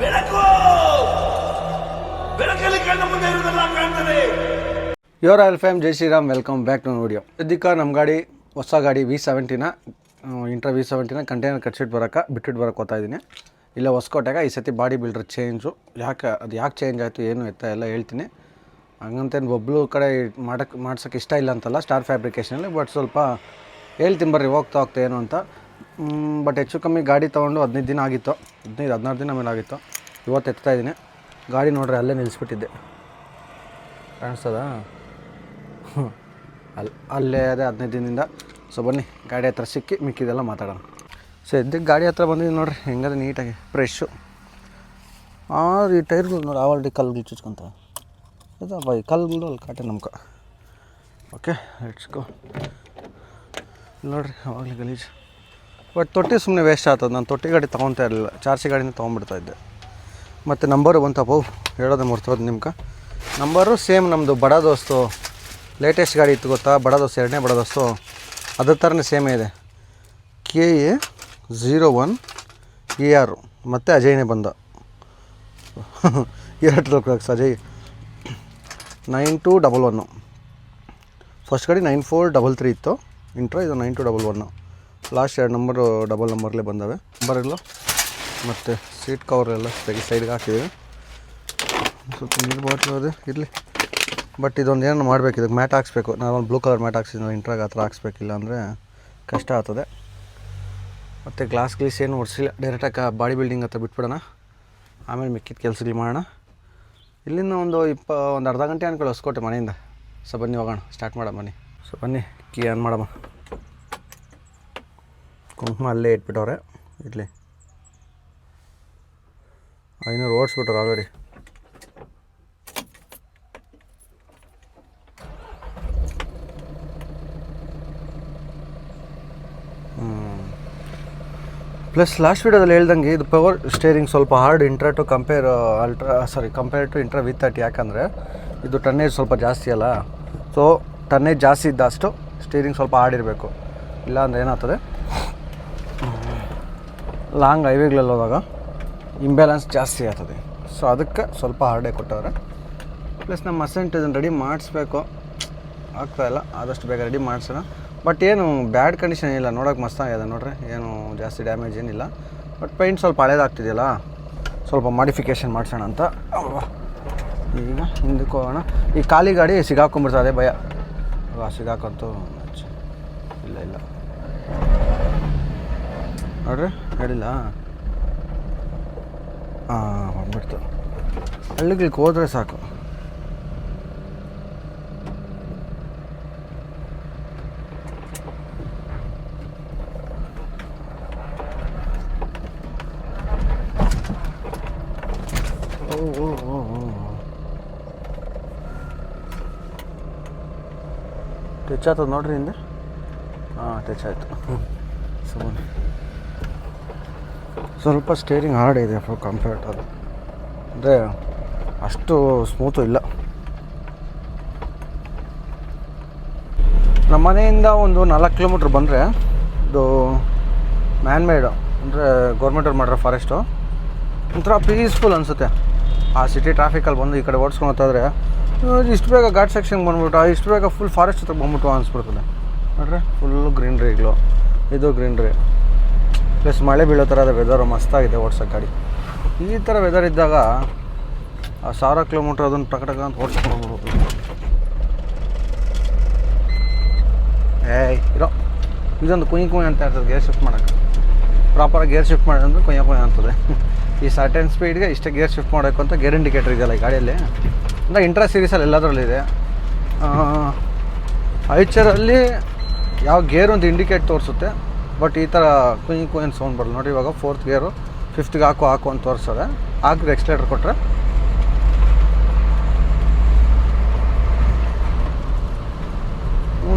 ಬೆಳಕು! Your all fam ಜೈ Shriram, welcome back to ನೋಡಿಯೋ ಸದ್ಯಕ್ಕೆ ನಮ್ಮ ಗಾಡಿ, ಹೊಸ ಗಾಡಿ ವಿ ಸೆವೆಂಟಿನ ಇಂಟ್ರಾ ವಿ ಸೆವೆಂಟಿನ ಕಂಟೈನರ್ ಕಟ್ಸಿಟ್ಟು ಬರೋಕೆ ಬಿಟ್ಟಿಟ್ಟು ಬರೋಕೆ ಹೋಗ್ತಾ ಇದ್ದೀನಿ ಇಲ್ಲ, ಹೊಸ್ಕೋಟೆಗೆ ಈ ಸತಿ ಬಾಡಿ ಬಿಲ್ಡರ್ ಚೇಂಜು ಯಾಕೆ, ಅದು ಯಾಕೆ ಚೇಂಜ್ ಆಯಿತು, ಏನು ಎತ್ತ ಎಲ್ಲ ಹೇಳ್ತೀನಿ. ಹಂಗಂತೇನು ಒಬ್ಬಳು ಕಡೆ ಮಾಡಕ್ಕೆ ಮಾಡ್ಸೋಕ್ಕೆ ಇಷ್ಟ ಇಲ್ಲ ಅಂತಲ್ಲ ಸ್ಟಾರ್ ಫ್ಯಾಬ್ರಿಕೇಷನಲ್ಲಿ ಬಟ್ ಸ್ವಲ್ಪ ಹೇಳ್ತೀನಿ ಬರ್ರಿ, ಹೋಗ್ತಾ ಹೋಗ್ತಾ ಏನು ಅಂತ. ಬಟ್ ಹೆಚ್ಚು ಕಮ್ಮಿ ಗಾಡಿ ತೊಗೊಂಡು ಹದಿನೈದು ದಿನ ಆಗಿತ್ತು. ಹದಿನೈದು, ಹದಿನಾರು ದಿನ ಮೇಲೆ ಆಗಿತ್ತು. ಇವತ್ತು ಎತ್ತಾ ಇದ್ದೀನಿ ಗಾಡಿ ನೋಡ್ರಿ ಅಲ್ಲೇ ನಿಲ್ಲಿಸ್ಬಿಟ್ಟಿದ್ದೆ. ಕಾಣಿಸ್ತದ? ಹ್ಞೂ ಅಲ್ಲಿ ಅಲ್ಲೇ ಅದೇ ಹದಿನೈದು ದಿನದಿಂದ. ಸೊ ಬನ್ನಿ, ಗಾಡಿ ಹತ್ರ ಸಿಕ್ಕಿ ಮಿಕ್ಕಿದೆಲ್ಲ ಮಾತಾಡೋಣ. ಸೊ ಎದ್ದಕ್ಕೆ ಗಾಡಿ ಹತ್ರ ಬಂದಿದ್ದೀನಿ ನೋಡ್ರಿ, ಹೆಂಗದ ನೀಟಾಗಿ ಫ್ರೆಶ್ಶು ಆ ಈ ಟೈರ್ಗಳು ನೋಡಿ ಆಲ್ರೆಡಿ ಕಲ್ಗಳು ಚುಚ್ಕೊಂತಾವೆ. ಇದು ಬೈ ಕಲ್ಗಳು ಅಲ್ಲಿ ಕಾಟೆ ನಮ್ಕ. ಓಕೆ ಇಟ್ಸ್ಕೋ ನೋಡ್ರಿ ಅವಾಗಲೇ ಗಲೀಜು. ಬಟ್ ತೊಟ್ಟಿ ಸುಮ್ಮನೆ ವೇಸ್ಟ್ ಆಗ್ತದೆ. ನಾನು ತೊಟ್ಟಿ ಗಾಡಿ ತೊಗೊತಾ ಇರಲಿಲ್ಲ. ಚಾರ್ಸಿ ಗಾಡಿನ ತೊಗೊಂಡ್ಬಿಡ್ತಾ ಇದ್ದೆ. ಮತ್ತು ನಂಬರು ಬಂತಪ್ಪ ಹೇಳೋದು ಮರ್ತೋದು ನಿಮ್ಗೆ. ನಂಬರು ಸೇಮ್ ನಮ್ಮದು ಬಡ ದೋಸ್ತು. ಲೇಟೆಸ್ಟ್ ಗಾಡಿ ಇತ್ತು ಗೊತ್ತಾ? ಬಡ ದೋಸ್ತು, ಎರಡನೇ ಬಡ ದೋಸ್ತು. ಅದ್ರ ಥರನೇ ಸೇಮ್ ಇದೆ. K A zero one A ಆರು ಮತ್ತು ಅಜಯ್ನೇ ಬಂದ. ಎರಡು clocks Ajay. Nine two double one first ಗಾಡಿ ನೈನ್ ಫೋರ್ ಡಬಲ್ ತ್ರೀ ಇತ್ತು. ಇಂಟ್ರೋ ಇದು nine two double one last ಎರಡು ನಂಬರು ಡಬಲ್ ನಂಬರ್ಲೇ ಬಂದವೆ. ನಂಬರ್ ಮತ್ತು ಸೀಟ್ ಕವರ್ ಎಲ್ಲ ತೆಗಿ ಸೈಡ್ಗೆ ಹಾಕಿದ್ದೀವಿ. ಸ್ವಲ್ಪ ನೀರು ಬಾಟ್ಲು ಅದೇ ಇರಲಿ. ಬಟ್ ಇದೊಂದು ಏನು ಮಾಡಬೇಕು? ಇದಕ್ಕೆ ಮ್ಯಾಟ್ ಹಾಕ್ಸ್ಬೇಕು. ಒಂದು ಬ್ಲೂ ಕಲರ್ ಮ್ಯಾಟ್ ಹಾಕ್ಸಿದ್ವಿ. ಇಂಟ್ರಾಗ ಹತ್ರ ಹಾಕ್ಸ್ಬೇಕಿಲ್ಲ ಅಂದರೆ ಕಷ್ಟ ಆಗ್ತದೆ. ಮತ್ತು ಗ್ಲಾಸ್ ಗ್ಲೀಸ್ ಏನು ಒಡಿಸಿಲ್ಲ ಡೈರೆಕ್ಟಾಗಿ ಬಾಡಿ ಬಿಲ್ಡಿಂಗ್ ಹತ್ರ ಬಿಟ್ಬಿಡೋಣ. ಆಮೇಲೆ ಮಿಕ್ಕಿದ ಕೆಲಸಗಳು ಮಾಡೋಣ. ಇಲ್ಲಿಂದ ಒಂದು ಇಪ್ಪ ಒಂದು ಅರ್ಧ ಗಂಟೆ ಅನ್ಕೊಳ್ಳಿ. ಹೊಸ್ಕೋಟೆ ಮನೆಯಿಂದ. ಸೊ ಬನ್ನಿ ಹೋಗೋಣ. ಸ್ಟಾರ್ಟ್ ಮಾಡೋಣ ಬನ್ನಿ ಸೊ ಬನ್ನಿ ಕೀ ಆನ್ ಮಾಡಮ್ಮ. ಕುಂಕುಮ ಅಲ್ಲೇ ಇಟ್ಬಿಟ್ಟವ್ರೆ. ಇರಲಿ ಐನೂರು ಓಡಿಸ್ಬಿಟ್ರು ಆಲ್ರೆಡಿ ಪ್ಲಸ್ ಲಾಸ್ಟ್ ವೀಡಿಯೋದಲ್ಲಿ ಹೇಳ್ದಂಗೆ ಇದು ಪವರ್ ಸ್ಟೇರಿಂಗ್ ಸ್ವಲ್ಪ hard Intra to compare Ultra sorry compare to Intra with thirty ಯಾಕಂದರೆ ಇದು ಟನ್ನೇಜ್ ಸ್ವಲ್ಪ ಜಾಸ್ತಿ ಅಲ್ಲ. ಸೊ ಟನ್ನೇಜ್ ಜಾಸ್ತಿ ಇದ್ದಷ್ಟು ಸ್ಟೇರಿಂಗ್ ಸ್ವಲ್ಪ ಹಾರ್ಡ್ ಇರಬೇಕು. ಇಲ್ಲಾಂದ್ರೆ ಏನಾಗ್ತದೆ? ಲಾಂಗ್ ಹೈವೇಗಳಲ್ಲಿ ಹೋದಾಗ ಇಂಬ್ಯಾಲೆನ್ಸ್ ಜಾಸ್ತಿ ಆಗ್ತದೆ. ಸೊ ಅದಕ್ಕೆ ಸ್ವಲ್ಪ ಹಾರ್ಡೇ ಕೊಟ್ಟವ್ರೆ. ಪ್ಲಸ್ ನಮ್ಮ ಅಸೆಂಟ್ ಇದನ್ನು ರೆಡಿ ಮಾಡಿಸ್ಬೇಕು. ಆಗ್ತಾಯಿಲ್ಲ ಆದಷ್ಟು ಬೇಗ ರೆಡಿ ಮಾಡಿಸೋಣ. ಬಟ್ ಏನು ಬ್ಯಾಡ್ ಕಂಡೀಷನ್ ಇಲ್ಲ ನೋಡೋಕೆ ಮಸ್ತಾಗಿದೆ ನೋಡ್ರಿ. ಏನು ಜಾಸ್ತಿ ಡ್ಯಾಮೇಜ್ ಏನಿಲ್ಲ. ಬಟ್ ಪೈಂಟ್ ಸ್ವಲ್ಪ ಹಳೇದಾಗ್ತಿದೆಯಲ್ಲ, ಸ್ವಲ್ಪ ಮಾಡಿಫಿಕೇಷನ್ ಮಾಡಿಸೋಣ ಅಂತ. ಈಗ ಹಿಂದಕ್ಕೆ ಹೋಗೋಣ. ಈ ಖಾಲಿ ಗಾಡಿ ಸಿಗಾಕೊಂಬಿಡ್ತದೆ ಭಯ. ಸಿಗಾಕಂತೂ ಇಲ್ಲ ಇಲ್ಲ. ನೋಡ್ರಿ ಹೇಳಿಲ್ಲ ಹಾಂ ಬಂದ್ಬಿಡ್ತು. ಹಳ್ಳಿಗಳಿಗೆ ಹೋದರೆ ಸಾಕು. ಟಚ್ ಆಗ್ತದೆ ನೋಡ್ರಿ ಹಿಂದೆ? ಹಾಂ ಟಚ್ ಆಯಿತು. ಸುಮ್ಮನೆ. ಸ್ವಲ್ಪ ಸ್ಟೇರಿಂಗ್ ಹಾರ್ಡ್ ಇದೆ ಫುಲ್ ಕಂಫರ್ಟ್ ಅದು. ಅಂದರೆ ಅಷ್ಟು ಸ್ಮೂತು ಇಲ್ಲ. ನಮ್ಮ ಮನೆಯಿಂದ ಒಂದು ನಾಲ್ಕು ಕಿಲೋಮೀಟ್ರ್ ಬಂದರೆ ಇದು ಮ್ಯಾನ್ ಮೇಡ್ ಅಂದರೆ ಗೌರ್ಮೆಂಟವ್ರು ಮಾಡಿರೋ ಫಾರೆಸ್ಟು ಒಂಥರ ಪೀಸ್ಫುಲ್ ಅನಿಸುತ್ತೆ. ಆ ಸಿಟಿ ಟ್ರಾಫಿಕಲ್ಲಿ ಬಂದು ಈ ಕಡೆ ಓಡಿಸ್ಕೊಂಡು ಹೋಗ್ತಾಯಿದ್ರೆ ಇಷ್ಟು ಬೇಗ ಘಾಟ್ ಸೆಕ್ಷನ್ಗೆ ಬಂದ್ಬಿಟ್ಟು ಇಷ್ಟು ಬೇಗ ಫುಲ್ ಫಾರೆಸ್ಟ್ ಹತ್ರ ಬಂದ್ಬಿಟ್ಟು ಅನಿಸ್ಬಿಡ್ತದೆ. ನೋಡ್ರಿ ಫುಲ್ಲು ಗ್ರೀನ್ರಿಗಳು ಇದು ಗ್ರೀನ್ರಿ ಪ್ಲಸ್ ಮಳೆ ಬೀಳೋ ಥರದ ವೆದರು ಮಸ್ತಾಗಿದೆ ಓಡ್ಸೋ ಗಾಡಿ. ಈ ಥರ ವೆದರ್ ಇದ್ದಾಗ ಆ ಸಾವಿರ ಕಿಲೋಮೀಟ್ರ್ ಅದನ್ನು ಟಕ ಟಕ ಅಂತ ಓಡಿಸ್ಕೊಂಡು ಹೋಗ್ಬೋದು. ಏಯ್, ಇರೋ. ಇದೊಂದು ಕುಯ್ ಕುಯ್ ಅಂತ ಇರ್ತದೆ ಗೇರ್ ಶಿಫ್ಟ್ ಮಾಡೋಕ್ಕೆ. ಪ್ರಾಪರಾಗಿ ಗೇರ್ ಶಿಫ್ಟ್ ಮಾಡಿದ್ರೆ ಕೊಯ್ಯ ಕೊಯ್ಯ ಅಂತದೆ ಈ ಸರ್ಟೆನ್ ಸ್ಪೀಡ್ಗೆ ಇಷ್ಟೇ ಗೇರ್ ಶಿಫ್ಟ್ ಮಾಡಬೇಕು ಅಂತ ಗೇರ್ ಇಂಡಿಕೇಟರ್ ಇದೆಯಲ್ಲ ಈ ಗಾಡಿಯಲ್ಲಿ. ಅಂದರೆ ಇಂಟ್ರಾ ಸೀರೀಸಲ್ಲಿ ಎಲ್ಲದರಲ್ಲಿದೆ ಐಚರಲ್ಲಿ ಯಾವ ಗೇರ್ ಒಂದು ಇಂಡಿಕೇಟ್ ತೋರಿಸುತ್ತೆ ಬಟ್ ಈ ಥರ ಕುಯ್ ಕುಯ್ ಸೌಂಡ್ ಬರಲ್ಲ. ನೋಡಿ, ಇವಾಗ ಫೋರ್ತ್ ಗೇರು ಫಿಫ್ತ್ಗೆ ಹಾಕು ಹಾಕು ಅಂತ ತೋರಿಸ್ತದೆ ಹಾಕಿದ್ರೆ ಎಕ್ಸ್ಲೇಟರ್ ಕೊಟ್ಟರೆ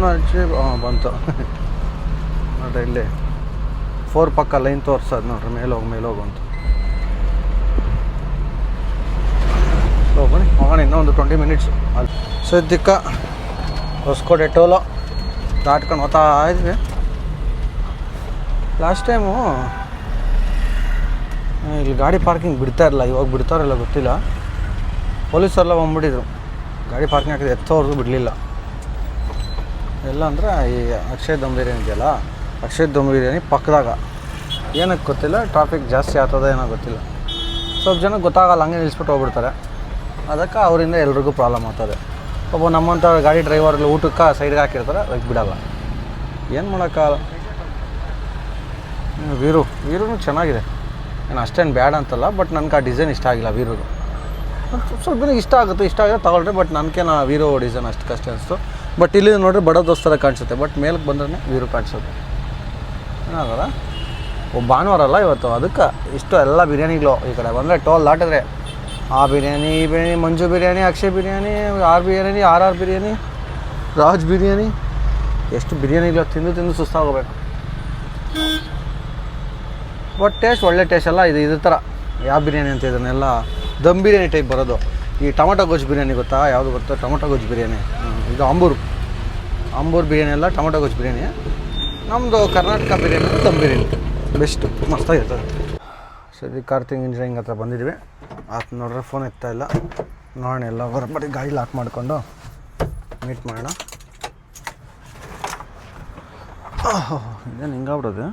ಹಚ್ಚಿ ಬಂತು. ನೋಡ್ರಿ, ಇಲ್ಲಿ ಫೋರ್ ಪಕ್ಕ ಲೈನ್ ತೋರ್ಸೋದು ನೋಡ್ರಿ, ಮೇಲೆ ಹೋಗಿ ಅಂತ. ಸೊ ಬನ್ನಿ, ಹೋಗೋಣ ಇನ್ನೂ ಒಂದು ಟ್ವೆಂಟಿ ಮಿನಿಟ್ಸ್ ಅಲ್ಲಿ. ಸದ್ಯಕ್ಕೆ ಹೊಸ್ಕೋಟೆ ಟೋಲೋ ದಾಟ್ಕೊಂಡು ಹೋಗ್ತಾ ಇದ್ವಿ. ಲಾಸ್ಟ್ ಟೈಮು ಇಲ್ಲಿ ಗಾಡಿ ಪಾರ್ಕಿಂಗ್ ಬಿಡ್ತಾ ಇರಲ್ಲ ಇವಾಗ ಬಿಡ್ತಾರಲ್ಲ ಗೊತ್ತಿಲ್ಲ. ಪೊಲೀಸರೆಲ್ಲ ಬಂದ್ಬಿಟ್ಟಿದ್ರು. ಗಾಡಿ ಪಾರ್ಕಿಂಗ್ ಹಾಕಿದ್ರೆ ಎತ್ತೋರ್ದು ಬಿಡಲಿಲ್ಲ. ಎಲ್ಲ ಅಂದ್ರೆ ಈ ಅಕ್ಷಯ್ ದಮ್ ಬಿರಿಯಾನಿ ಇದೆಯಲ್ಲ, ಅಕ್ಷಯ್ ದಮ್ ಬಿರಿಯಾನಿ ಪಕ್ಕದಾಗ. ಏನಕ್ಕೆ ಗೊತ್ತಿಲ್ಲ ಟ್ರಾಫಿಕ್ ಜಾಸ್ತಿ ಆಗ್ತದ ಏನೋ ಗೊತ್ತಿಲ್ಲ. ಸ್ವಲ್ಪ ಜನ ಗೊತ್ತಾಗಲ್ಲ, ಹಂಗೆ ನಿಲ್ಲಿಸ್ಬಿಟ್ಟು ಹೋಗ್ಬಿಡ್ತಾರೆ. ಅದಕ್ಕೆ ಅವರಿಂದ ಎಲ್ರಿಗೂ ಪ್ರಾಬ್ಲಮ್ ಆಗ್ತದೆ. ಒಬ್ಬ ನಮ್ಮಂಥ ಗಾಡಿ ಡ್ರೈವರ್ಗಳು ಊಟಕ್ಕೆ ಸೈಡ್ಗೆ ಹಾಕಿರ್ತಾರೆ, ಅದಕ್ಕೆ ಬಿಡಲ್ಲ. ಏನು ಮಾಡೋಕ್ಕಾಗಲ್ಲ? ವೀರು. ವೀರುನು ಚೆನ್ನಾಗಿದೆ. ನಾನು ಅಷ್ಟೇನು ಬ್ಯಾಡ್ ಅಂತಲ್ಲ, ಬಟ್ ನನಗೆ ಆ ಡಿಸೈನ್ ಇಷ್ಟ ಆಗಿಲ್ಲ ವೀರುದು ಸ್ವಲ್ಪ- ದಿನ ಇಷ್ಟ ಆಗುತ್ತೆ, ಇಷ್ಟ ಆಗಿದೆ ತಗೊಳ್ರಿ, ಬಟ್ ನನಗೇನು ವೀರೋ ಡಿಸೈನ್ ಅಷ್ಟು ಕಷ್ಟ ಅನಿಸ್ತು. ಬಟ್ ಇಲ್ಲಿ ನೋಡಿರಿ, ಬಡ ದೋಸ್ತರ ಕಾಣಿಸುತ್ತೆ. ಬಟ್ ಮೇಲಕ್ಕೆ ಬಂದ್ರೆ ವೀರು ಕಾಣಿಸುತ್ತೆ. ಏನಾಗಲ್ಲ ಭಾನುವಾರ ಅಲ್ಲ ಇವತ್ತು? ಅದಕ್ಕೆ ಇಷ್ಟು ಎಲ್ಲ ಬಿರಿಯಾನಿಗಳು ಈ ಕಡೆ ಬಂದರೆ ಟೋಲ್ ದಾಟಿದ್ರೆ. ಆ ಬಿರಿಯಾನಿ, ಈ biryani, Manju biryani, Akshay biryani, R biryani, R R biryani, Raj biryani. ಎಷ್ಟು ಬಿರಿಯಾನಿಗಳು ತಿಂದು ತಿಂದು ಸುಸ್ತಾಗೋಗ್ಬೇಕು. ಬಟ್ ಟೇಸ್ಟ್ ಒಳ್ಳೆ ಟೇಸ್ಟ್ ಅಲ್ಲ, ಇದು ಇದ್ರ ಥರ ಯಾವ ಬಿರಿಯಾನಿ ಅಂತ ಇದನ್ನೆಲ್ಲ ದಮ್ ಬಿರಿಯಾನಿ ಟೈಪ್ ಬರೋದು. ಈ ಟೊಮೊಟೊ ಗೊಜ್ಜು ಬಿರಿಯಾನಿ ಗೊತ್ತಾ? ಯಾವುದು ಗೊತ್ತೋ ಟೊಮೊಟೊ ಗೊಜ್ಜು ಬಿರಿಯಾನಿ. ಇದು ಅಂಬೂರು. ಅಂಬೂರು ಬಿರಿಯಾನಿ ಎಲ್ಲ ಟೊಮೊಟೊ ಗೊಜ್ಜು ಬಿರಿಯಾನಿ. ನಮ್ಮದು ಕರ್ನಾಟಕ ಬಿರಿಯಾನಿ ದಮ್ ಬಿರಿಯಾನಿ. ಬೆಸ್ಟು ಮಸ್ತಾಗಿರ್ತದೆ ಸರಿ ಕಾರ್ತಿಂಗ್ ಇಂಜಿನಿಯರಿಂಗ್ ಹತ್ರ ಬಂದಿದ್ವಿ. ಆತ ನೋಡ್ರೆ ಫೋನ್ ಎತ್ತಾ ಇಲ್ಲ. ನೋಡೋಣ, ಎಲ್ಲ ಹೊರಬಡಿ ಗಾಡಿ ಲಾಕ್ ಮಾಡಿಕೊಂಡು ಮೀಟ್ ಮಾಡೋಣ. ಇದೇನು ಹಿಂಗಾಗ್ಬಿಡೋದು?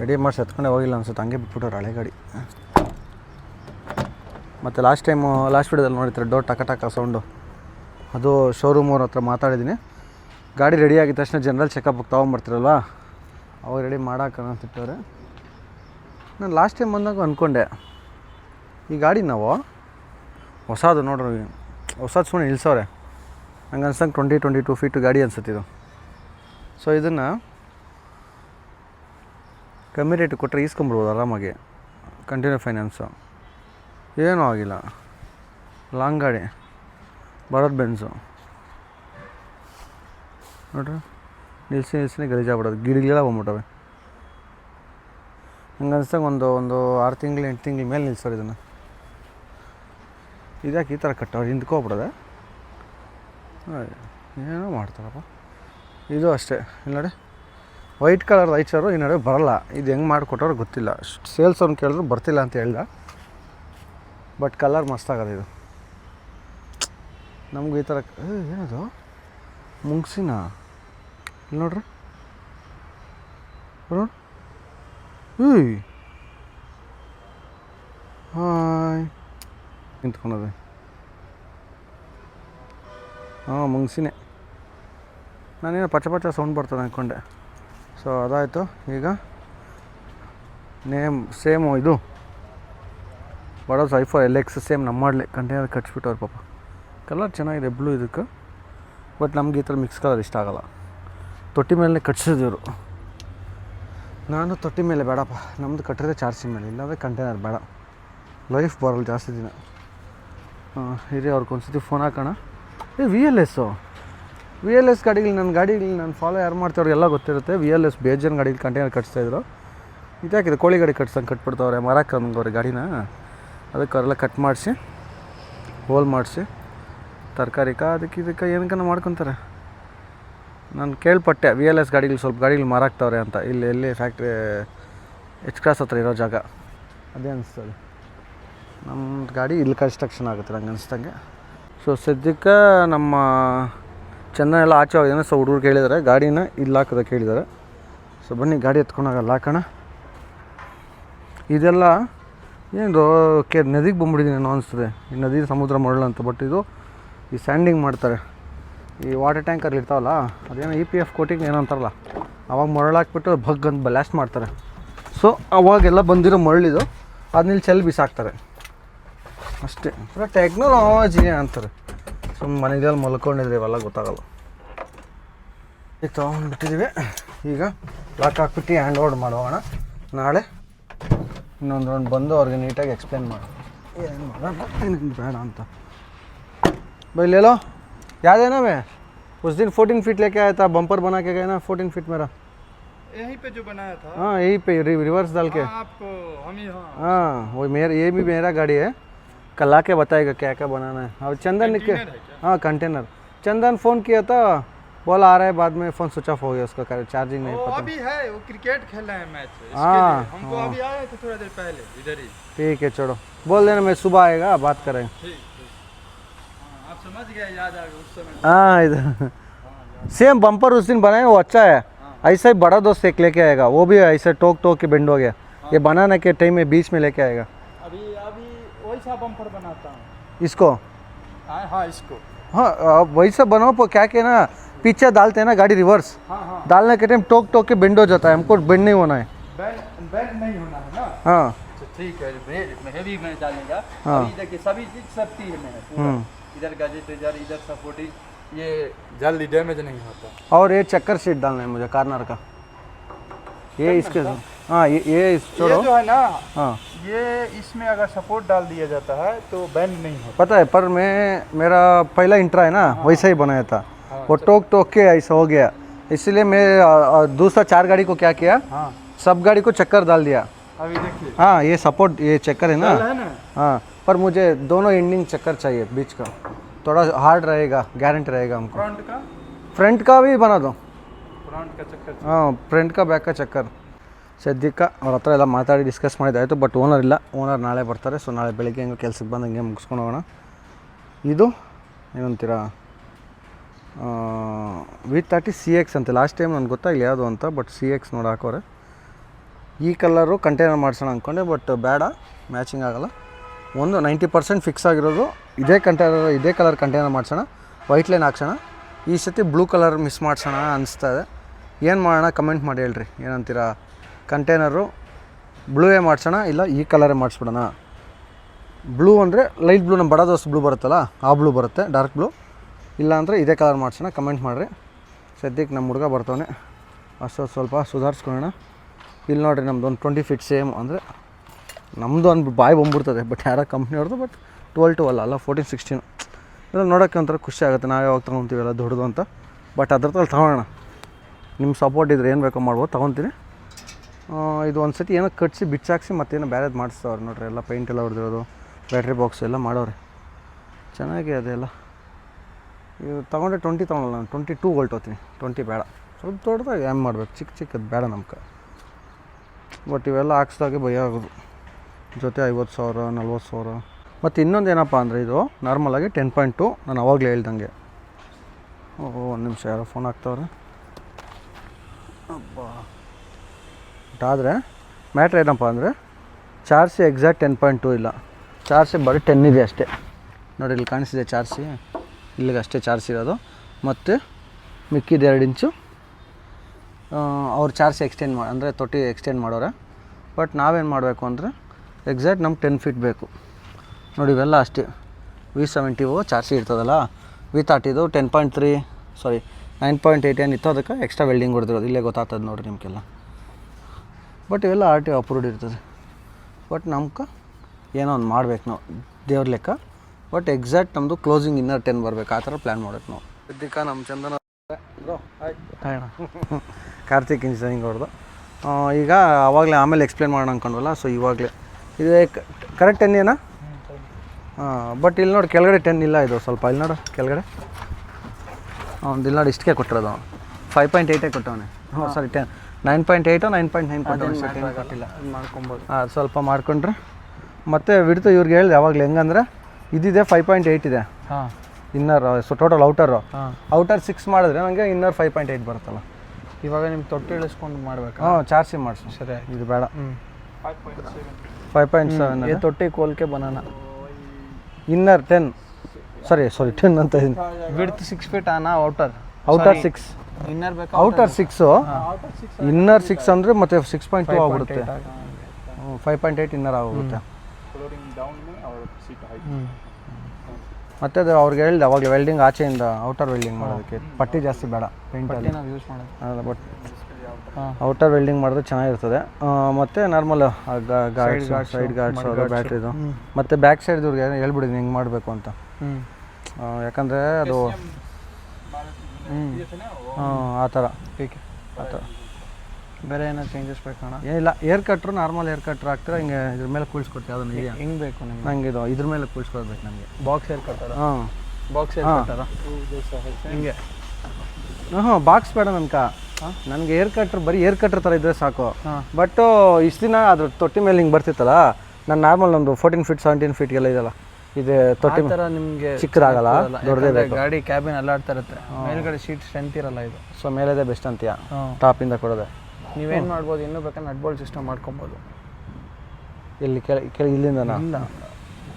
ರೆಡಿ ಮಾಡಿಸಿ ಎತ್ಕೊಂಡೆ ಹೋಗಿಲ್ಲ ಅನ್ಸುತ್ತೆ. ಹಂಗೆ ಬಿಟ್ಬಿಟ್ಟವ್ರು ಹಳೆ ಗಾಡಿ. ಮತ್ತು ಲಾಸ್ಟ್ ಟೈಮು ಲಾಸ್ಟ್ ವಿಡಿಯೋದಲ್ಲಿ ನೋಡಿದ್ರೆ ಡೋರ್ ಟಕ ಟಕ ಸೌಂಡು ಅದು ಶೋರೂಮ್ ಅವ್ರ ಹತ್ರ ಮಾತಾಡಿದ್ದೀನಿ. ಗಾಡಿ ರೆಡಿ ಆಗಿದ ತಕ್ಷಣ ಜನರಲ್ ಚೆಕಪ್ಗೆ ತೊಗೊಂಬರ್ತಿರಲ್ವ? ಅವಾಗ ರೆಡಿ ಮಾಡಾಕ ಅಂತಿಟ್ಟವ್ರೆ ನಾನು ಲಾಸ್ಟ್ ಟೈಮ್ ಬಂದಾಗ ಅಂದ್ಕೊಂಡೆ ಈ ಗಾಡಿ ನಾವು ಹೊಸದು ನೋಡ್ರಿ, ಹೊಸದು ಸುಮ್ಮನೆ ನಿಲ್ಸವ್ರೆ. ಹಂಗೆ ಅನ್ಸಂಗೆ ಟ್ವೆಂಟಿ ಟ್ವೆಂಟಿ ಟೂ ಫೀಟು ಗಾಡಿ ಅನ್ಸುತ್ತೆ ಇದು. ಸೊ ಇದನ್ನು ಕಮ್ಮಿ ರೇಟ್ ಕೊಟ್ಟರೆ ಈಸ್ಕೊಂಬಿಡ್ಬೋದು ಆರಾಮಾಗಿ. ಕಂಟಿನ್ಯೂ ಫೈನಾನ್ಸು ಏನೂ ಆಗಿಲ್ಲ. ಲಾಂಗ್ ಗಾಡಿ. ಬರೋದು ಬೆನ್ಸು ನೋಡ್ರಿ. ನಿಲ್ಸಿ, ನಿಲ್ಸಿನೇ ಗಲೀಜಾಗ್ಬಿಡೋದು ಗಿಡಗಳೆಲ್ಲ ಬಂದ್ಬಿಟ್ಟವೆ. ಹಂಗೆ ಅನ್ಸ್ದಂಗೆ ಒಂದು ಒಂದು ಆರು ತಿಂಗಳು, ಎಂಟು ತಿಂಗಳ ಮೇಲೆ ನಿಲ್ಸೋರು ಇದನ್ನು. ಇದ್ಯಾಕೆ ಈ ಥರ ಕಟ್ಟವ್ರು ಹಿಂದ್ಕೋಗ್ಬಿಡೋದೆ ಏನೋ ಮಾಡ್ತಾರಪ್ಪ. ಇದು ಅಷ್ಟೇ. ಇಲ್ಲ ನೋಡಿ ವೈಟ್ ಕಲರ್ ಐಚರು ಈ ನಡುವೆ ಬರಲ್ಲ. ಇದು ಹೆಂಗೆ ಮಾಡಿಕೊಟ್ಟವ್ರು ಗೊತ್ತಿಲ್ಲ. ಸೇಲ್ಸ್ ಅವ್ನು ಕೇಳಿದ್ರು ಬರ್ತಿಲ್ಲ ಅಂತ ಹೇಳ್ದ. ಬಟ್ ಕಲರ್ ಮಸ್ತಾಗದು ಇದು. ನಮಗೆ ಈ ಥರ ಏನದು? ಮುಂಗ್ಸಿನ? ಇಲ್ಲಿ ನೋಡ್ರಿ. ನೋಡಿ. ಹ್ಞೂ ಹಾಯ್. ನಿಂತ್ಕೊಂಡದೆ. ಹಾಂ, ಮುಂಗ್ಸಿನೇ. ನಾನೇನೋ ಪಚ ಪಚ ಸೌಂಡ್ ಬರ್ತದೆ ಅಂದ್ಕೊಂಡೆ ಸೊ ಅದಾಯಿತು. ಈಗ ನೇಮ್ ಸೇಮು ಇದು. ಬಡೋಸ್ I four L X same ನಮ್ಮ ಮಾಡಲಿ ಕಂಟೈನರ್ ಕಟ್ಸ್ಬಿಟ್ಟವ್ರು ಪಾಪ. ಕಲರ್ ಚೆನ್ನಾಗಿದೆ ಬ್ಲೂ ಇದಕ್ಕೆ. ಬಟ್ ನಮ್ಗೆ ಈ ಥರ ಮಿಕ್ಸ್ ಕಲರ್ ಇಷ್ಟ ಆಗೋಲ್ಲ. ತೊಟ್ಟಿ ಮೇಲೆ ಕಟ್ಸಿದ್ರು. ನಾನು ತೊಟ್ಟಿ ಮೇಲೆ ಬೇಡಪ್ಪ. ನಮ್ಮದು ಕಟ್ಟಿದ್ರೆ ಚಾರ್ಜಿಂಗ್ ಮೇಲೆ. ಇಲ್ಲಾಂದರೆ ಕಂಟೈನರ್ ಬೇಡ. ಲೈಫ್ ಬರಲ್ಲ ಜಾಸ್ತಿ ದಿನ. ಹಿರಿಯ ಹಿರಿ ಅವ್ರಿಗೆ ಒಂದ್ಸತಿ ಫೋನ್ ಹಾಕೋಣ. A V L S V L S ಗಾಡಿಗಳು, ನನ್ನ ಗಾಡಿಗಳು ನಾನು ಫಾಲೋ ಯಾರು ಮಾಡ್ತಾರೋ ಎಲ್ಲ ಗೊತ್ತಿರುತ್ತೆ. ವಿ ಎಲ್ ಎಸ್ ಬೇಜನ್ ಗಾಡಿಗಳು ಕಂಟೈನರ್ ಕಟ್ಸ್ತಾಯಿದ್ರು ಇದ್ಯಾಕಿದೆ ಕೋಳಿ ಗಾಡಿ ಕಟ್ಸಂಗೆ ಕಟ್ಬಿಡ್ತಾವ್ರೆ? ಮರ ಕಂಗವ್ರೆ ಗಾಡಿನ. ಅದಕ್ಕೆ ಅವರೆಲ್ಲ ಕಟ್ ಮಾಡಿಸಿ ಹೋಲ್ ಮಾಡಿಸಿ, ತರಕಾರಿ ಕಾ, ಅದಕ್ಕೆ ಇದಕ್ಕೆ ಏನಕ್ಕನ ಮಾಡ್ಕೊತಾರೆ? ನಾನು ಕೇಳ್ಪಟ್ಟೆ ವಿ ಎಲ್ ಎಸ್ ಗಾಡಿಗಳು ಸ್ವಲ್ಪ ಗಾಡಿಗಳು ಮಾರಾಕ್ತವ್ರೆ ಅಂತ. ಇಲ್ಲಿ, ಎಲ್ಲಿ ಫ್ಯಾಕ್ಟ್ರಿ ಎಚ್ ಕ್ರಾಸ್ ಹತ್ರ ಇರೋ ಜಾಗ. ಅದೇ ಅನಿಸ್ತದೆ. ನಮ್ಮ ಗಾಡಿ ಇಲ್ಲಿ ಕನ್ಸ್ಟ್ರಕ್ಷನ್ ಆಗುತ್ತೆ ನಂಗೆ ಅನಿಸ್ದಂಗೆ. ಸೊ ಸದ್ಯಕ್ಕೆ ನಮ್ಮ ಚೆನ್ನ ಎಲ್ಲ ಆಚೆ ಹೋಗಿದ್ದಾನೆ ಸೊ ಹುಡುಗರು ಕೇಳಿದ್ದಾರೆ. ಗಾಡಿನ ಇಲ್ಲಿ ಹಾಕೋದಕ್ಕೆ ಹೇಳಿದ್ದಾರೆ ಸೊ ಬನ್ನಿ, ಗಾಡಿ ಎತ್ಕೊಂಡಾಗಲ್ಲ ಹಾಕೋಣ ಇದೆಲ್ಲ ಏನು ಕೆ ನದಿಗೆ ಬಂದ್ಬಿಟ್ಟಿದ್ದೀನಿ ಏನೋ ಅನಿಸ್ತದೆ ಈ ನದಿ ಸಮುದ್ರ ಮರಳು ಅಂತ ಬಟ್ ಇದು ಈ ಸ್ಯಾಂಡಿಂಗ್ ಮಾಡ್ತಾರೆ. ಈ ವಾಟರ್ ಟ್ಯಾಂಕರ್ ಇರ್ತಾವಲ್ಲ, ಅದೇನೋ ಇ ಪಿ ಎಫ್ ಕೋಟಿಂಗ್ ಏನೋ ಅಂತಾರಲ್ಲ, ಅವಾಗ ಮರಳು ಹಾಕ್ಬಿಟ್ಟು ಭಗ್ ಅಂತ ಬ್ಲಾಸ್ಟ್ ಮಾಡ್ತಾರೆ. ಸೊ ಅವಾಗೆಲ್ಲ ಬಂದಿರೋ ಮರಳಿದು ಅದನ್ನಿಲ್ಲಿ ಚೆಲ್ಲಿ ಬಿಸಾಕ್ತಾರೆ. ಅಷ್ಟೇ. ಟೆಕ್ನಾಲಜಿ ಅಂತಾರೆ. ಸುಮ್ಮನೆ ಮನೆಗಳಲ್ಲಿ ಮಲ್ಕೊಂಡಿದ್ರೆ ಇವೆಲ್ಲ ಗೊತ್ತಾಗಲ್ಲ ಈಗ ತೊಗೊಂಡ್ಬಿಟ್ಟಿದ್ದೀವಿ ಈಗ ಲಾಕ್ ಹಾಕ್ಬಿಟ್ಟು ಹ್ಯಾಂಡ್ ಓವರ್ ಮಾಡೋಣ ನಾಳೆ ಇನ್ನೊಂದು ರೌಂಡ್ ಬಂದು ಅವ್ರಿಗೆ ನೀಟಾಗಿ ಎಕ್ಸ್ಪ್ಲೇನ್ ಮಾಡಿ ಏನು ಮಾಡೋಣ ಏನೇನು ಬೇಡ ಅಂತ भाई ले लो याद है ना मैं उस दिन 14 फीट लेके आया था बम्पर बना के गया ना 14 फीट मेरा यहीं पे जो बनाया था हाँ यही पे रि, रिवर्स डाल के हाँ, आपको हम ही हाँ हाँ वो मेरा ये भी मेरा गाड़ी है कल आके बताएगा क्या क्या बनाना है और चंदन के कंटेनर है? हाँ कंटेनर चंदन फ़ोन किया था बोला आ रहा है बाद में फ़ोन स्विच ऑफ़ हो गया उसका चार्जिंग नहीं पता। अभी है वो क्रिकेट खेल रहे हैं मैच हाँ, हमको अभी आए थे थोड़ा देर पहले इधर ही। ठीक है चलो। बोल देना मैं सुबह आएगा बात ठीक हाँ, आप समझ गए याद आ गया उस समय। हाँ इधर। सेम बम्पर उस दिन बनाए वो अच्छा है। ऐसा ही बड़ा दोस्त एक लेके आएगा वो भी ऐसे टोक टोक के बेंड हो गया। ये बनाने के टाइम में बीच में लेके आएगा। अभी अभी वैसा बम्पर बनाता हूँ। इसको? हाँ हाँ इसको हाँ वैसा बनाओ पर क्या क्या ना पीछे डालते हैं ना गाड़ी रिवर्स हाँ हाँ। डालने के टाइम टोक टोक के बेंड हो जाता है हमको बेंड नहीं होना है। बैंड बैंड नहीं होना है ना? हाँ। अच्छा ठीक है हेवी में डालेगा। हाँ। सभी चीज़ है पूरा। हम्म। इधर गजट इधर इधर सपोर्टिंग ये जल्दी डैमेज नहीं होता। और ये चक्कर सीट डालना है मुझे कार्नर का। ये इसके हाँ ये ये छोड़ो ये जो है ना हाँ। ये इसमें अगर सपोर्ट डाल दिया जाता है तो बैंड नहीं होता। पता है पर मैं मेरा पहला इंट्रा है ना हाँ, वैसा ही बनाया था। हाँ, वो अच्छा। टोक टोक के ऐसा हो गया। इसलिए मैं दूसरा चार गाड़ी को क्या किया हाँ, सब गाड़ी को चक्कर डाल दिया। अभी देखिए। हाँ ये सपोर्ट ये चक्कर है ना, है ना? हाँ पर मुझे दोनों एंडिंग चक्कर चाहिए बीच का। थोड़ा हार्ड रहेगा गारंटी रहेगा हमको। फ्रंट का? फ्रंट का भी बना दो। फ्रंट का चक्कर हाँ फ्रंट का बैक का चक्कर। ಸದ್ಯಕ್ಕೆ ಅವ್ರ ಹತ್ರ ಎಲ್ಲ ಮಾತಾಡಿ ಡಿಸ್ಕಸ್ ಮಾಡಿದ್ದಾಯಿತು ಬಟ್ ಓನರ್ ಇಲ್ಲ. ಓನರ್ ನಾಳೆ ಬರ್ತಾರೆ ಸೊ ನಾಳೆ ಬೆಳಿಗ್ಗೆ ಹೆಂಗೆ ಕೆಲ್ಸಕ್ಕೆ ಬಂದು ಹಂಗೆ ಮುಗಿಸ್ಕೊಂಡು ಹೋಗೋಣ. ಇದು ಏನಂತೀರ? ವಿ ತರ್ಟಿ ಸಿ ಎಕ್ಸ್ ಅಂತ. ಲಾಸ್ಟ್ ಟೈಮ್ ನನಗೆ ಗೊತ್ತಾಗಲಿ ಯಾವುದು ಅಂತ ಬಟ್ ಸಿ ಎಕ್ಸ್ ನೋಡಿ ಹಾಕೋರೆ. ಈ ಕಲರು ಕಂಟೈನರ್ ಮಾಡಿಸೋಣ ಅಂದ್ಕೊಂಡೆ ಬಟ್ ಬೇಡ ಮ್ಯಾಚಿಂಗ್ ಆಗೋಲ್ಲ. ಒಂದು ನೈಂಟಿ ಪರ್ಸೆಂಟ್ ಫಿಕ್ಸ್ ಆಗಿರೋದು, ಇದೇ ಕಂಟೈನರ್ ಇದೇ ಕಲರ್ ಕಂಟೈನರ್ ಮಾಡಿಸೋಣ. ವೈಟ್ ಲೈನ್ ಹಾಕ್ಸೋಣ. ಈ ಸತಿ ಬ್ಲೂ ಕಲರ್ ಮಿಸ್ ಮಾಡ್ಸೋಣ ಅನಿಸ್ತಾ ಇದೆ. ಏನು ಮಾಡೋಣ? ಕಮೆಂಟ್ ಮಾಡಿ ಹೇಳ್ರಿ. ಏನಂತೀರ? ಕಂಟೈನರು ಬ್ಲೂವೇ ಮಾಡಿಸೋಣ, ಇಲ್ಲ ಈ ಕಲರೇ ಮಾಡಿಸ್ಬಿಡೋಣ. ಬ್ಲೂ ಅಂದರೆ ಲೈಟ್ ಬ್ಲೂ, ನಮ್ಮ ಬಡ ದೋಸ್ತ್ ಬ್ಲೂ ಬರುತ್ತಲ್ಲ, ಆ ಬ್ಲೂ ಬರುತ್ತೆ, ಡಾರ್ಕ್ ಬ್ಲೂ. ಇಲ್ಲ ಅಂದರೆ ಇದೇ ಕಲರ್ ಮಾಡಿಸೋಣ, ಕಮೆಂಟ್ ಮಾಡಿರಿ. ಸದ್ಯಕ್ಕೆ ನಮ್ಮ ಹುಡುಗ ಬರ್ತವನೆ. ಅಷ್ಟು ಸ್ವಲ್ಪ ಸುಧಾರಿಸ್ಕೊಳ್ಳೋಣ. ಇಲ್ಲಿ ನೋಡಿರಿ ನಮ್ದು ಒಂದು ಟ್ವೆಂಟಿ ಫೀಟ್ ಸೇಮ್ ಅಂದರೆ ನಮ್ಮದು ಒಂದು ಬಾಯಿ ಬಂದ್ಬಿಡ್ತದೆ ಬಟ್ ಯಾರೋ ಕಂಪ್ನಿಯವ್ರದ್ದು ಬಟ್ ಟ್ವೆಲ್ ಟು ಅಲ್ಲ ಅಲ್ಲ ಫೋರ್ಟೀನ್ ಸಿಕ್ಸ್ಟೀನು ಇದೆಲ್ಲ ನೋಡೋಕ್ಕೆ ಒಂಥರ ಖುಷಿ ಆಗುತ್ತೆ, ನಾವು ಯಾವಾಗ ತೊಗೊತೀವಲ್ಲ ದೊಡ್ಡದು ಅಂತ. ಬಟ್ ಅದ್ರದಲ್ಲಿ ತೊಗೊಳ್ಳೋಣ. ನಿಮ್ಮ ಸಪೋರ್ಟ್ ಇದ್ರೆ ಏನು ಬೇಕೋ ಮಾಡ್ಬೋದು, ತೊಗೊತೀನಿ. ಇದು ಒಂದು ಸತಿ ಏನೋ ಕಟ್ಸಿ, ಬಿಚ್ಚಾಕ್ಸಿ ಮತ್ತೇನೋ ಬೇರೆದು ಮಾಡಿಸ್ತವ್ರೆ ನೋಡ್ರಿ. ಎಲ್ಲ ಪೇಂಟ್ ಎಲ್ಲ ಹೊಡೆದಿರೋದು ಬ್ಯಾಟ್ರಿ ಬಾಕ್ಸ್ ಎಲ್ಲ ಮಾಡೋರೆ ಚೆನ್ನಾಗಿ ಅದೆಲ್ಲ ಇದು ತೊಗೊಂಡ್ರೆ ಟ್ವೆಂಟಿ ತೊಗೊಳಲ್ಲ ನಾನು. ಟ್ವೆಂಟಿ ಟೂ ಹೊಲ್ಟೋತೀನಿ ಟ್ವೆಂಟಿ ಬೇಡ. ಸ್ವಲ್ಪ ದೊಡ್ಡದಾಗ ಏನು ಮಾಡ್ಬೇಕು. ಚಿಕ್ಕ ಚಿಕ್ಕದು ಬೇಡ ನಮ್ಗೆ. ಬಟ್ ಇವೆಲ್ಲ ಹಾಕ್ಸ್ದಾಗೆ ಭಯ ಆಗೋದು. ಜೊತೆ ಐವತ್ತು ಸಾವಿರ, ನಲ್ವತ್ತು ಸಾವಿರ. ಮತ್ತು ಇನ್ನೊಂದು ಏನಪ್ಪ ಅಂದರೆ ಇದು ನಾರ್ಮಲಾಗಿ ಟೆನ್ ಪಾಯಿಂಟ್ ಟು ನಾನು ಅವಾಗಲೇ ಹೇಳ್ದಂಗೆ. ಓಹೋ, ಒಂದು ನಿಮಿಷ ಯಾರೋ ಫೋನ್ ಹಾಕ್ತವ್ರೆ. ಅಬ್ಬಾ. ಆದರೆ ಮ್ಯಾಟ್ರ್ ಏನಪ್ಪ ಅಂದರೆ ಚಾರ್ಸಿ ಎಕ್ಸಾಕ್ಟ್ ಟೆನ್ ಪಾಯಿಂಟ್ ಟು ಇಲ್ಲ. ಚಾರ್ಸಿ ಬರೀ ಟೆನ್ ಇದೆ ಅಷ್ಟೇ. ನೋಡಿ, ಇಲ್ಲಿ ಕಾಣಿಸಿದೆ ಚಾರ್ಸಿ ಇಲ್ಲಿಗೆ ಅಷ್ಟೇ ಚಾರ್ಸ್ ಇರೋದು. ಮತ್ತು ಮಿಕ್ಕಿದ ಎರಡು ಇಂಚು. ಅವ್ರು ಚಾರ್ಜ್ ಎಕ್ಸ್ಟೆಂಡ್ ಮಾಡಿ ಅಂದರೆ ತೊಟ್ಟಿ ಎಕ್ಸ್ಟೆಂಡ್ ಮಾಡೋರೆ. ಬಟ್ ನಾವೇನು ಮಾಡಬೇಕು ಅಂದರೆ ಎಕ್ಸಾಕ್ಟ್ ನಮ್ಗೆ ಟೆನ್ ಫೀಟ್ ಬೇಕು. ನೋಡಿ, ಇವೆಲ್ಲ ಅಷ್ಟೇ. ವಿ ಸೆವೆಂಟಿವು ಚಾರ್ಜಿ ಇರ್ತದಲ್ಲ? V ತರ್ಟಿದು ten point three sorry nine point eight ಏನು ಇತ್ತು ಅದಕ್ಕೆ ಎಕ್ಸ್ಟ್ರಾ ವೆಲ್ಡಿಂಗ್ ಹೊಡೆದಿರೋದು. ಇಲ್ಲೇ ಗೊತ್ತಾಗ್ತದೆ ನೋಡಿರಿ ನಿಮಗೆಲ್ಲ. ಬಟ್ ಇವೆಲ್ಲ ಆರ್ ಟಿ ಅಪ್ರೂವ್ಡ್ ಇರ್ತದೆ. ಬಟ್ ನಮ್ಗೆ ಏನೋ ಒಂದು ಮಾಡ್ಬೇಕು ನಾವು. ದೇವ್ರ ಲೆಕ್ಕ. ಬಟ್ ಎಕ್ಸಾಕ್ಟ್ ನಮ್ಮದು ಕ್ಲೋಸಿಂಗ್ ಇನ್ನರ್ ಟೆನ್ ಬರ್ಬೇಕು. ಆ ಥರ ಪ್ಲ್ಯಾನ್ ಮಾಡ್ಬೇಕು ನಾವು. ಸದ್ಯಕ್ಕೆ ನಮ್ಮ ಚಂದನ ಕಾರ್ತಿಕ್ ಇಂಜಿನಿಯರಿಂಗ್ ಅವ್ರದ್ದು. ಈಗ ಆವಾಗಲೇ ಆಮೇಲೆ ಎಕ್ಸ್ಪ್ಲೇನ್ ಮಾಡೋಣ ಅಂದ್ಕೊಂಡ್ವಲ್ಲ ಸೊ ಇವಾಗಲೇ. ಇದು ಕರೆಕ್ಟ್ ಟೆನ್ ಏನಾ? ಹಾಂ ಬಟ್ ಇಲ್ಲಿ ನೋಡಿ ಕೆಳಗಡೆ ಟೆನ್ ಇಲ್ಲ ಇದು ಸ್ವಲ್ಪ. ಇಲ್ಲಿ ನೋಡು ಕೆಳಗಡೆ. ಅವ್ನು ಇಲ್ಲಿ ನೋಡಿ ಇಷ್ಟಕ್ಕೆ ಕೊಟ್ಟಿರೋದು ಫೈವ್ ಪಾಯಿಂಟ್ ಏಯ್ಟೇ ಕೊಟ್ಟವನೇ. ಹ್ಞೂ sorry ten nine point eight nine point nine point ಏನು ಕೊಟ್ಟಿಲ್ಲ ಮಾಡ್ಕೊಬೋದು. ಹಾಂ ಸ್ವಲ್ಪ ಮಾಡ್ಕೊಂಡ್ರೆ. ಮತ್ತು ಬಿಡ್ತು ಇವ್ರಿಗೆ ಹೇಳಿದೆ ಯಾವಾಗಲೂ ಹೆಂಗಂದ್ರೆ ಇದಿದೆ ಫೈವ್ ಪಾಯಿಂಟ್ ಏಯ್ಟ್ ಇದೆ. ಹಾಂ. Inner so total outer outer six ಮಾಡಿದ್ರೆ ನನಗೆ ಇನ್ನರ್ ಫೈವ್ ಪಾಯಿಂಟ್ ಏಯ್ಟ್ ಬರುತ್ತಲ್ಲ. ಇವಾಗ ನಿಮ್ಗೆ ತೊಟ್ಟು ಇಳಿಸ್ಕೊಂಡು ಮಾಡ್ಬೇಕು? ಹಾಂ ಚಾರ್ಜಿ ಮಾಡಿಸು. ಸರಿ ಇದು ಬೇಡ. ಹ್ಞೂ ಫೈವ್ ಪಾಯಿಂಟ್ ಸೆವೆನ್ ತೊಟ್ಟಿ ಕೋಲ್ಕೆ banana. Inner ten sorry sorry ten ಅಂತ ಇದ್ದೀನಿ. ವಿಡ್ತ್ ಸಿಕ್ಸ್ ಫೀಟ್ ಆನ ಔಟರ್ ಔಟರ್ ಸಿಕ್ಸ್ ಇನ್ನರ್ ಬೇಕಾ ಔಟರ್ ಸಿಕ್ಸು ಇನ್ನರ್ ಸಿಕ್ಸ್ ಅಂದರೆ ಮತ್ತೆ ಸಿಕ್ಸ್ ಪಾಯಿಂಟ್ ಟು ಆಗ್ಬಿಡುತ್ತೆ ಫೈವ್ ಪಾಯಿಂಟ್ ಏಯ್ಟ್ ಇನ್ನರ್ ಆಗೋಗುತ್ತೆ ಮತ್ತೆ ಅದು ಅವ್ರಿಗೆ ಹೇಳಿದೆ ಅವಾಗ ವೆಲ್ಡಿಂಗ್ ಆಚೆಯಿಂದ ಔಟರ್ ವೆಲ್ಡಿಂಗ್ ಮಾಡೋದಕ್ಕೆ. ಪಟ್ಟಿ ಜಾಸ್ತಿ ಬೇಡ ಪೇಂಟಲ್ಲಿ ಬಟ್ ಔಟರ್ ವೆಲ್ಡಿಂಗ್ ಮಾಡಿದ್ರೆ ಚೆನ್ನಾಗಿರ್ತದೆ. ಮತ್ತು ನಾರ್ಮಲ್ ಗಾರ್ಡ್ಸ್ ಸೈಡ್ ಗಾರ್ಡ್ಸ್ ಅದು ಬ್ಯಾಟ್ರಿದು ಮತ್ತೆ ಬ್ಯಾಕ್ ಸೈಡ್ದವ್ರಿಗೆ ಹೇಳ್ಬಿಡಿದ್ದೀನಿ ಹೆಂಗೆ ಮಾಡಬೇಕು ಅಂತ. ಯಾಕಂದರೆ ಅದು ಹ್ಞೂ ಆ, ಥರ. ಪೀಕೆ ಆ ಥರ. ಬೇರೆ ಏನೋ ಚೇಂಜಸ್ ಬೇಕಣ್ಣ ಏನಿಲ್ಲ air cutter normal air cutter ಹಾಕ್ತೀರಾ ಹಿಂಗೆ ಇದ್ರ ಮೇಲೆ ಕೂಳಿಸ್ಕೊಡ್ತೀವಿ ಅದನ್ನು ಇದೆಯಾ? ಹೆಂಗೆ ಬೇಕು ನಿಮ್ಗೆ. ನಂಗೆ ಇದು ಇದ್ರ ಮೇಲೆ ಕೂಳಿಸ್ಕೊಡ್ಬೇಕು ನಮಗೆ. ಬಾಕ್ಸ್ ಏರ್ ಕಟ್ಟಾರ ಹಾಂ. Box air. ಕಟ್ಟಾರ ಹಿಂಗೆ. ಹಾಂ ಬಾಕ್ಸ್ ಬೇಡ ನನ್ಕ ನನಗೆ ಏರ್ ಕಟ್ರ್ ಬರೀ ಏರ್ ಕಟ್ರ್ ಥರ ಇದ್ರೆ ಸಾಕು. ಬಟ್ ಇಷ್ಟು ದಿನ ಅದ್ರ ತೊಟ್ಟಿ ಮೇಲೆ ಹಿಂಗೆ ಬರ್ತಿತ್ತಲ್ಲ ನಾನು ನಾರ್ಮಲ್ ಒಂದು ಫೋರ್ಟೀನ್ ಫೀಟ್ ಸೆವೆಂಟೀನ್ ಫೀಟ್ಗೆಲ್ಲ ಇದೆಲ್ಲ ಇದೆ ತೊಟ್ಟಿ ಥರ ನಿಮಗೆ ಚಿಕ್ಕದಾಗಲ್ಲ? ದೊಡ್ಡದೇ ಗಾಡಿ ಕ್ಯಾಬಿನ್ ಅಲ್ಲಾಡ್ತಾ ಇರುತ್ತೆ. ಮೇಲ್ಗಡೆ ಸೀಟ್ ಸ್ಟ್ರೆಂತ್ ಇರಲ್ಲ ಇದು. ಸೊ ಮೇಲೆದೇ ಬೆಸ್ಟ್ ಅಂತೀಯ? ಟಾಪಿಂದ ಕೊಡೋದೆ. ನೀವೇನು ಮಾಡ್ಬೋದು? ಇನ್ನೂ ಬೇಕಾದ್ರೆ ನಟ್ ಬೋಲ್ಟ್ ಸಿಸ್ಟಮ್ ಮಾಡ್ಕೊಬೋದು. ಇಲ್ಲಿ ಕೆಳ ಕೆಳಗೆ ಇಲ್ಲಿಂದನಾ? ಇಲ್ಲ.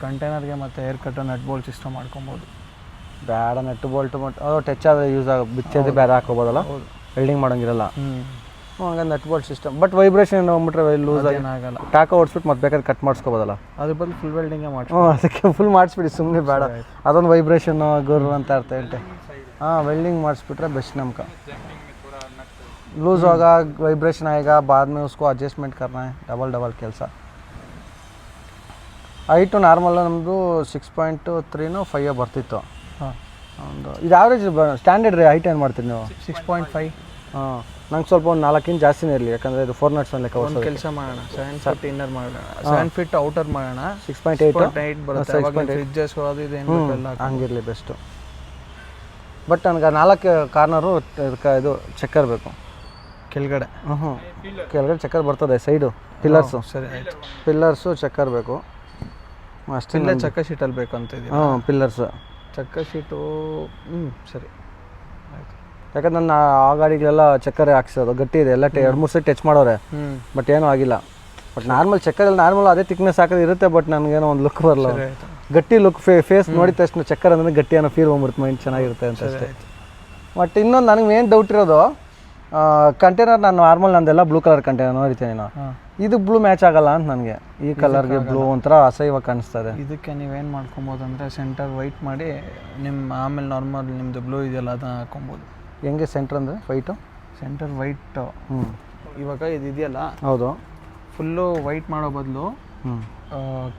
ಕಂಟೈನರ್ಗೆ ಮತ್ತು air cut nut bolt system ಮಾಡ್ಕೊಬೋದು. ಬೇಡ ನೆಟ್ ಬೋಲ್ಟ್ ಮಟ್ ಟಚ್ ಆದರೆ ಯೂಸ್ ಆಗ ಬಿಚ್ಚೋದು ಬೇರೆ ಹಾಕೋಬೋದಲ್ಲ ವೆಲ್ಡಿಂಗ್ ಮಾಡೋಂಗಿರಲ್ಲ? ಹಂಗೆ nut bolt system but vibration ಹೋಗ್ಬಿಟ್ರೆ ಲೂಸ್ ಆಗಿ ಏನಾಗಲ್ಲ ಟಾಕೋ ಓಡಿಸ್ಬಿಟ್ಟು ಮತ್ತೆ ಬೇಕಾದ್ರೆ ಕಟ್ ಮಾಡಿಸ್ಕೋಬೋದಲ್ಲ ಅದ್ರ ಬದಲು ಫುಲ್ ವೆಲ್ಡಿಂಗೇ ಮಾಡಿ ಹ್ಞೂ ಅದಕ್ಕೆ ಫುಲ್ ಮಾಡಿಸ್ಬಿಡಿ ಸುಮ್ಮನೆ ಬೇಡ ಅದೊಂದು ವೈಬ್ರೇಷನ್ನು ಗುರು ಅಂತ ಇರ್ತಾ ಉಂಟೆ ಹಾಂ ವೆಲ್ಡಿಂಗ್ ಮಾಡಿಸ್ಬಿಟ್ರೆ ಬೆಸ್ಟ್ ನಮ್ಕ लूज होगा वाइब्रेशन आएगा बाद में उसको एडजस्टमेंट करना है डबल डबल ಕೆಲಸ ಹೈಟು ನಾರ್ಮಲ್ ನಮ್ಮದು ಸಿಕ್ಸ್ ಪಾಯಿಂಟ್ ತ್ರೀನೋ ಫೈವ್ ಬರ್ತಿತ್ತು ಹಾಂ ಒಂದು ಇದು ಆವ್ರೇಜ್ ಸ್ಟ್ಯಾಂಡರ್ಡ್ ರೀ ಹೈಟ್ ಏನು ಮಾಡ್ತೀರಿ ನೀವು ಸಿಕ್ಸ್ ಪಾಯಿಂಟ್ ಫೈವ್ ಹಾಂ ನಂಗೆ ಸ್ವಲ್ಪ ಒಂದು ನಾಲ್ಕು ಇಂಚ್ ಜಾಸ್ತಿನೇ ಇರಲಿ ಯಾಕಂದ್ರೆ ಇದು ಫೋರ್ ನಾಟ್ಸ್ ಲೆಕ್ಕ ಒಂದು ಕೆಲಸ ಮಾಡೋಣ ಸೆವೆನ್ ಫಿಟ್ ಇನ್ನರ್ ಮಾಡೋಣ ಸೆವೆನ್ ಫಿಟ್ ಔಟರ್ ಮಾಡೋಣ. ಸಿಕ್ಸ್ ಪಾಯಿಂಟ್ ಏಯ್ಟ್ ಏಯ್ಟ್ ಬರುತ್ತೆ ಫ್ರಿಡ್ಜಸ್ ಅದು ಇದು ಎಲ್ಲ ಹಂಗಿರಲಿ ಬೆಸ್ಟು ಬಟ್ ನನಗೆ ನಾಲ್ಕು ಕಾರ್ನರು ಇದು ಚೆಕ್ಕರ್ ಬೇಕು. ಕೆಳಗಡೆ. ಹ್ಞೂ ಹ್ಞೂ ಕೆಳಗಡೆ ಚಕ್ಕರ್ ಬರ್ತದೆ ಸೈಡು ಪಿಲ್ಲರ್ಸು ಸರಿ ಆಯಿತು. ಪಿಲ್ಲರ್ಸು ಚೆಕ್ಕರ್ ಬೇಕು. ಅಷ್ಟೇ ಚಕ್ಕ ಶೀಟಲ್ಲಿ ಬೇಕಂತ ಹ್ಞೂ ಪಿಲ್ಲರ್ಸು ಚಕ್ಕ ಶೀಟು ಹ್ಞೂ ಸರಿ. ಯಾಕಂದ್ರೆ ನನ್ನ ಆ ಗಾಡಿಗಳೆಲ್ಲ ಚಕ್ಕರೆ ಹಾಕ್ಸೋದು ಗಟ್ಟಿ ಇದೆ ಎಲ್ಲ ಎರಡು ಮೂರು ಸೈಡ್ ಟಚ್ ಮಾಡೋರೆ. ಬಟ್ ಏನೂ ಆಗಿಲ್ಲ. ಬಟ್ ನಾರ್ಮಲ್ ಚಕ್ಕರಲ್ಲಿ ನಾರ್ಮಲ್ ಅದೇ ತಿಕ್ನೆಸ್ ಹಾಕೋದು ಇರುತ್ತೆ ಬಟ್ ನನಗೇನೋ ಒಂದು ಲುಕ್ ಬರಲ್ಲ. ಗಟ್ಟಿ ಲುಕ್ ಫೇ ಫೇಸ್ ನೋಡಿದ ತಕ್ಷಣ ಚಕ್ಕರ್ ಅಂದ್ರೆ ಗಟ್ಟಿ ಅನ್ನೋ ಫೀಲ್ ಬಂದ್ಬಿಡುತ್ತೆ ಮೈಂಡ್ ಚೆನ್ನಾಗಿರುತ್ತೆ ಅಂತ ಅಷ್ಟೇ. ಬಟ್ ಇನ್ನೊಂದು ನನಗೆ ಮೇನ್ ಡೌಟ್ ಇರೋದು ಕಂಟೈನರ್ ನಾನು ನಾರ್ಮಲ್ ನಂದೆಲ್ಲ ಬ್ಲೂ ಕಲರ್ ಕಂಟೈನರ್ ನೋಡಿದ್ದೀನಿ ನಾನು. ಇದು ಬ್ಲೂ ಮ್ಯಾಚ್ ಆಗಲ್ಲ ಅಂತ ನನಗೆ. ಈ ಕಲರ್ಗೆ ಬ್ಲೂ ಒಂಥರ ಅಸಹ್ಯವಾಗಿ ಕಾಣಿಸ್ತದೆ. ಇದೆ ಇದಕ್ಕೆ ನೀವೇನು ಮಾಡ್ಕೊಬೋದು ಅಂದರೆ ಸೆಂಟರ್ ವೈಟ್ ಮಾಡಿ ನಿಮ್ಮ ಆಮೇಲೆ ನಾರ್ಮಲ್ ನಿಮ್ಮದು ಬ್ಲೂ ಇದೆಯಲ್ಲ ಅದನ್ನ ಹಾಕೊಬೋದು. ಹೆಂಗೆ ಸೆಂಟ್ರ್ ಅಂದರೆ ವೈಟ್ ಸೆಂಟರ್ ವೈಟ್ ಹ್ಞೂ ಇವಾಗ ಇದು ಇದೆಯಲ್ಲ? ಹೌದು. ಫುಲ್ಲು ವೈಟ್ ಮಾಡೋ ಬದಲು ಹ್ಞೂ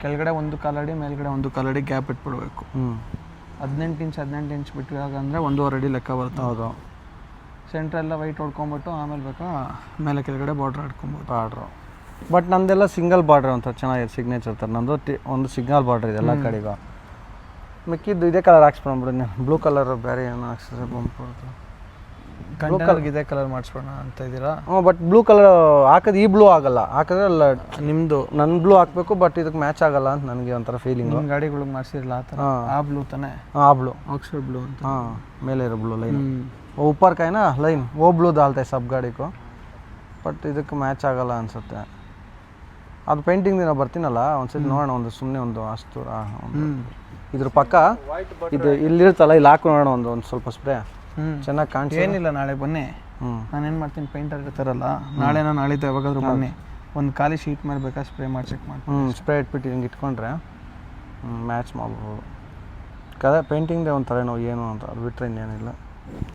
ಕೆಳಗಡೆ ಒಂದು ಕಾಲಡಿ ಮೇಲ್ಗಡೆ ಒಂದು ಕಾಲಡಿ ಗ್ಯಾಪ್ ಇಟ್ಬಿಡ್ಬೇಕು. ಹ್ಞೂ ಹದಿನೆಂಟು ಇಂಚ್ ಹದಿನೆಂಟು ಇಂಚ್ ಬಿಟ್ಟಾಗ ಅಂದರೆ ಒಂದೂವರೆ ಅಡಿ ಲೆಕ್ಕ ಬರುತ್ತೆ. ಹೌದು. ಸೆಂಟ್ರ್ ಎಲ್ಲ ವೈಟ್ ಹೊಡ್ಕೊಂಬಿಟ್ಟು ಆಮೇಲೆ ಬೇಕಾ ಮೇಲೆ ಕೆಳಗಡೆ ಬಾರ್ಡ್ರ್ ಹಾಡ್ಕೊಬೋದು. ಬಾರ್ಡ್ರು ಬಟ್ ನಂದೆಲ್ಲ ಸಿಂಗಲ್ ಬಾರ್ಡ್ರ್ ಅಂತ ಚೆನ್ನಾಗಿದೆ ಸಿಗ್ನೇಚರ್ ಥರ ನಂದು ಟಿ ಒಂದು ಸಿಗ್ನಲ್ ಬಾರ್ಡ್ರ್ ಇದೆ ಎಲ್ಲ ಕಡೆಗೂ. ಮಿಕ್ಕಿದ್ದು ಇದೇ ಕಲರ್ ಹಾಕ್ಸ್ಬಿಡ್ಬಿಡಿ ಬ್ಲೂ ಕಲರ್ ಬೇರೆ ಏನೋ ಹಾಕ್ಸಿದ್ರೆ ಬಂಪು ಕಂಟಲ್ಗೆ ಇದೆ ಕಲರ್ ಮಾಡಿಸ್ಬೋಣ ಅಂತ ಇದ್ದೀರಾ? ಹ್ಞೂ ಬಟ್ ಬ್ಲೂ ಕಲರ್ ಹಾಕೋದು ಈ ಬ್ಲೂ ಆಗಲ್ಲ. ಹಾಕಿದ್ರೆ ಅಲ್ಲ ನಿಮ್ಮದು ನನ್ನ ಬ್ಲೂ ಹಾಕಬೇಕು ಬಟ್ ಇದಕ್ಕೆ ಮ್ಯಾಚ್ ಆಗಲ್ಲ ಅಂತ ನನಗೆ ಒಂಥರ ಫೀಲಿಂಗ್ ನಿಮ್ಮ ಗಾಡಿಗಳಿಗೆ ಮಾಡಿಸಿರಲ್ಲ ಆ ಥರ? ಆ ಬ್ಲೂ ತಾನೇ? ಆ ಬ್ಲೂ ಆಕ್ಸ್ಫರ್ಡ್ ಬ್ಲೂ ಅಂತ. ಹಾಂ ಮೇಲೆ ಇರೋ ಬ್ಲೂ ಲೈನ್ ಉಪ್ಪರ್ ಕಾಯಿನ ಲೈನ್ ಓ ಬ್ಲೂ ದಾಲ್ತೆ ಸಬ್ ಗಾಡಿಗು ಬಟ್ ಇದಕ್ಕೆ ಮ್ಯಾಚ್ ಆಗಲ್ಲ ಅನಿಸುತ್ತೆ. ಅದು ಪೇಂಟಿಂಗ್ ದಿನ ಬರ್ತೀನಲ್ಲ ಒಂದ್ಸತಿ ನೋಡೋಣ ಒಂದು ಸುಮ್ಮನೆ ಒಂದು ಅಷ್ಟು ಇದ್ರ ಪಕ್ಕ ಇದು ಇಲ್ಲಿರುತ್ತಲ್ಲ ಇಲ್ಲಿ ಹಾಕಿ ನೋಡೋಣ ಒಂದು ಒಂದು ಸ್ವಲ್ಪ ಸ್ಪ್ರೇ ಚೆನ್ನಾಗಿ ಕಾಣಿಸಿ ಏನಿಲ್ಲ ನಾಳೆ ಬನ್ನಿ. ಹ್ಞೂ ಏನು ಮಾಡ್ತೀನಿ ಪೇಂಟರ್ ಇರ್ತಾರಲ್ಲ ನಾಳೆ ನಾನು ನಾಳಿದ್ದು ಯಾವಾಗಾದ್ರೂ ಬನ್ನಿ. ಒಂದು ಖಾಲಿ ಶೀಟ್ ಮೇಲೆ ಬೇಕಾದ್ರೆ ಸ್ಪ್ರೇ ಮಾಡಿ ಚೆಕ್ ಮಾಡಿ ಹ್ಞೂ ಸ್ಪ್ರೇ ಇಟ್ಬಿಟ್ಟು ಹಿಂಗೆ ಇಟ್ಕೊಂಡ್ರೆ ಮ್ಯಾಚ್ ಮಾಡ್ಬೋದು. ಕದೆ ಪೇಂಟಿಂಗ್ದೇ ಒಂಥರ ನೋವು ಏನು ಅಂತ ಅದು ಬಿಟ್ಟರೆ ಇನ್ನೇನಿಲ್ಲ.